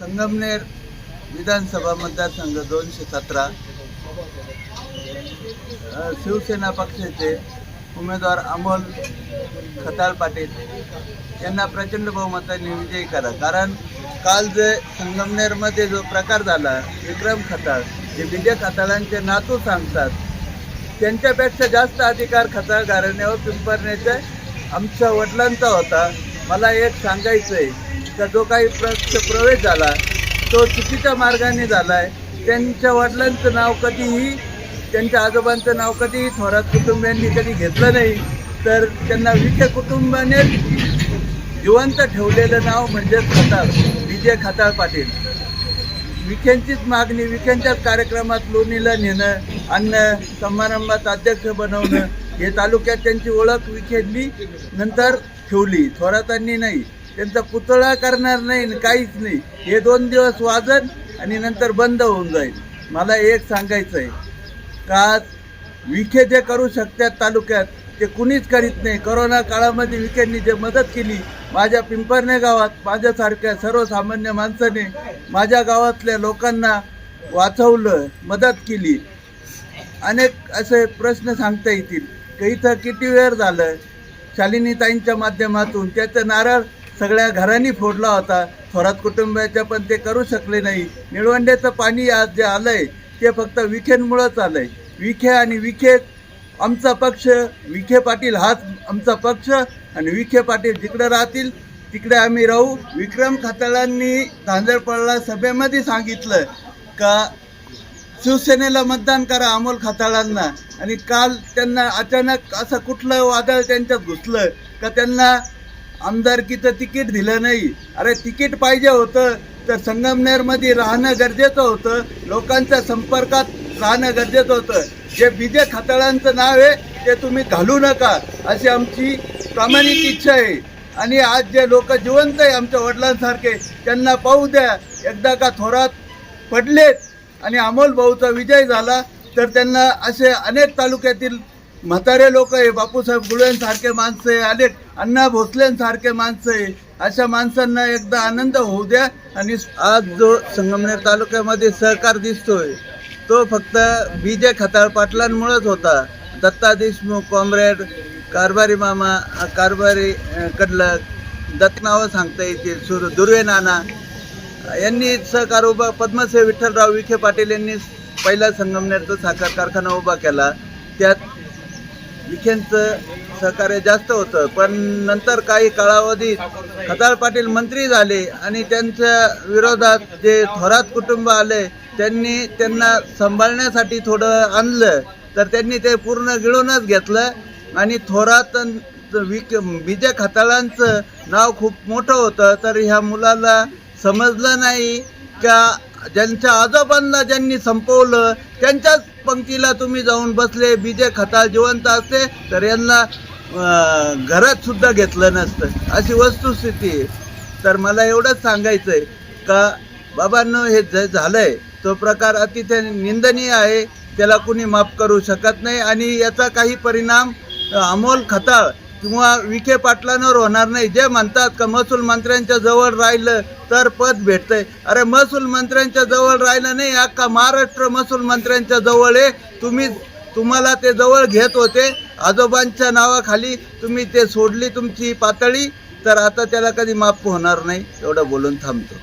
संगमनेर विधानसभा मतदारसंघ दोनशे सतरा. शिवसेना पक्षाचे उमेदवार अमोल खताळ पाटील यांना प्रचंड बहुमताने विजयी करा. कारण काल जे संगमनेरमध्ये जो प्रकार झाला विक्रम खताळ हे विजय खताळांचे नातू सांगतात त्यांच्यापेक्षा जास्त अधिकार खताळ घराण्यावर पिंपरण्याचा आमच्या वडिलांचा होता. मला एक सांगायचं आहे का जो काही प्र प्रवेश झाला तो चुकीच्या मार्गाने झाला आहे त्यांच्या वडिलांचं नाव कधीही त्यांच्या आजोबांचं नाव कधीही थोरात कुटुंबियांनी कधी घेतलं नाही. तर त्यांना विखे कुटुंबाने जिवंत ठेवलेलं नाव म्हणजे खताळ विजय खताळ पाटील. विखेंचीच मागणी विखेंच्याच कार्यक्रमात लोणीला नेणं आणणं समारंभात अध्यक्ष बनवणं हे तालुक्यात त्यांची ओळख विखेंनी नंतर ठेवली थोरातांनी नाही. त्यांचा पुतळा करणार नाही काहीच नाही. हे दोन दिवस वाजन आणि नंतर बंद होऊन जाईल. मला एक सांगायचं आहे का विखे जे करू शकतात तालुक्यात ते कुणीच करीत नाही. करोना काळामध्ये विखेंनी जे मदत केली माझ्या पिंपरणे गावात माझ्यासारख्या सर्वसामान्य माणसाने माझ्या गावातल्या लोकांना वाचवलं मदत केली. अनेक असे प्रश्न सांगता येतील. की इथं किती वेळ झालं? शालिनीताईंच्या माध्यमातून त्याचं नारळ सगळ्या घरांनी फोडला होता. थोरात कुटुंबाच्या पण ते करू शकले नाही. निळवंड्याचं पाणी आज जे आलं आहे ते फक्त विखेंमुळंच आलंय. विखे आणि विखे आमचा पक्ष विखे पाटील हाच आमचा पक्ष आणि विखे पाटील जिकडे राहतील तिकडे आम्ही राहू. विक्रम खताळांनी धांदरपडला सभेमध्ये सांगितलं का शिवसेनेला मतदान करा अमोल खताळांना. आणि काल त्यांना अचानक असं कुठलं वादळ त्यांच्यात घुसलं का त्यांना आमदारकीचं तिकीट दिलं नाही. अरे तिकीट पाहिजे होतं तर संगमनेरमध्ये राहणं गरजेचं होतं लोकांच्या संपर्कात राहणं गरजेचं होतं. जे विजय खताळांचं नाव आहे ते तुम्ही घालू नका अशी आमची प्रामाणिक इच्छा आहे. आणि आज जे लोक जिवंत आहे आमच्या वडिलांसारखे त्यांना पाहू द्या एकदा का थोरात पडलेत आणि अमोल भाऊचा विजय झाला तर त्यांना असे अनेक तालुक्यातील म्हातारे लोक आहे बापूसाहेब गुळेंसारखे माणसं आहे अनेक अण्णा भोसलेंसारखे माणसं आहे अशा माणसांना एकदा आनंद होऊ द्या आणि आज जो संगमनेर तालुक्यामध्ये सहकार दिसतोय तो फक्त बी जे खताळ पाटलांमुळेच होता. दत्ता देशमुख कॉम्रेड कारभारी मामा कारभारी कडलक दत्त नावं सांगता येतील सुर दुर्वे नाना. यांनी सहकार उभा पद्मश्री विठ्ठलराव विखे पाटील यांनी पहिला संगमनेरचा साखर कारखाना उभा केला. त्यात विखेंचं सहकार्य जास्त होतं. पण नंतर काही कालावधीत खताळ पाटील मंत्री झाले आणि त्यांच्या विरोधात जे थोरात कुटुंब आले त्यांनी त्यांना सांभाळण्यासाठी थोडं आणलं. तर त्यांनी ते पूर्ण गिळूनच घेतलं आणि थोरात विक विजय खताळांचं नाव खूप मोठं होतं. तर ह्या मुलाला समजलं नाही का ज्यांच्या आजोबांना ज्यांनी संपवलं त्यांच्याच पंक्तीला तुम्ही जाऊन बसले बीजे खताळ जिवंत असते तर यांना घरात सुद्धा घेतलं नसतं. अशी वस्तुस्थिती आहे. तर मला एवढंच सांगायचं आहे का बाबांनो हे जे झालंय तो प्रकार अतिशय निंदनीय आहे. त्याला कुणी माफ करू शकत नाही आणि याचा काही परिणाम अमोल खताळ किंवा विखे पाटलांवर होणार नाही. जे म्हणतात का महसूल मंत्र्यांच्या जवळ राहिलं तर पद भेटतंय. अरे महसूल मंत्र्यांच्या जवळ राहिलं नाही अख्खा महाराष्ट्र महसूल मंत्र्यांच्या जवळ आहे. तुम्ही तुम्हाला ते जवळ घेत होते. आजोबांच्या नावाखाली तुम्ही ते सोडली तुमची पातळी. तर आता त्याला कधी माफ होणार नाही एवढं बोलून थांबतो.